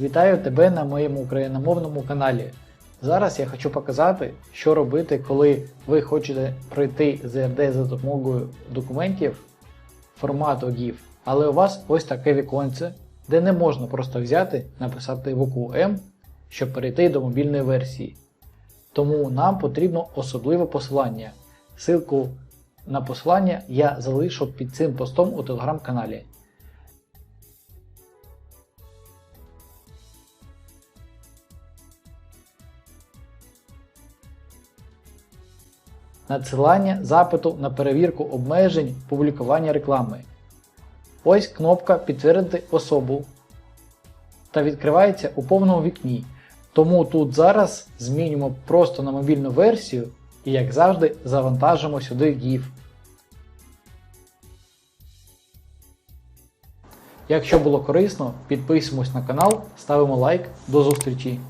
Вітаю тебе на моєму україномовному каналі. Зараз я хочу показати, що робити, коли ви хочете пройти ZRD за допомогою документів формату GIF, але у вас ось таке віконце, де не можна просто взяти, написати букву M, щоб перейти до мобільної версії. Тому нам потрібно особливе посилання. Силку на посилання я залишу під цим постом у телеграм-каналі. Надсилання запиту на перевірку обмежень публікування реклами. Ось кнопка Підтвердити особу та відкривається у повному вікні. Тому тут зараз змінюємо просто на мобільну версію і, як завжди, завантажимо сюди GIF. Якщо було корисно, підписуємось на канал, ставимо лайк. До зустрічі!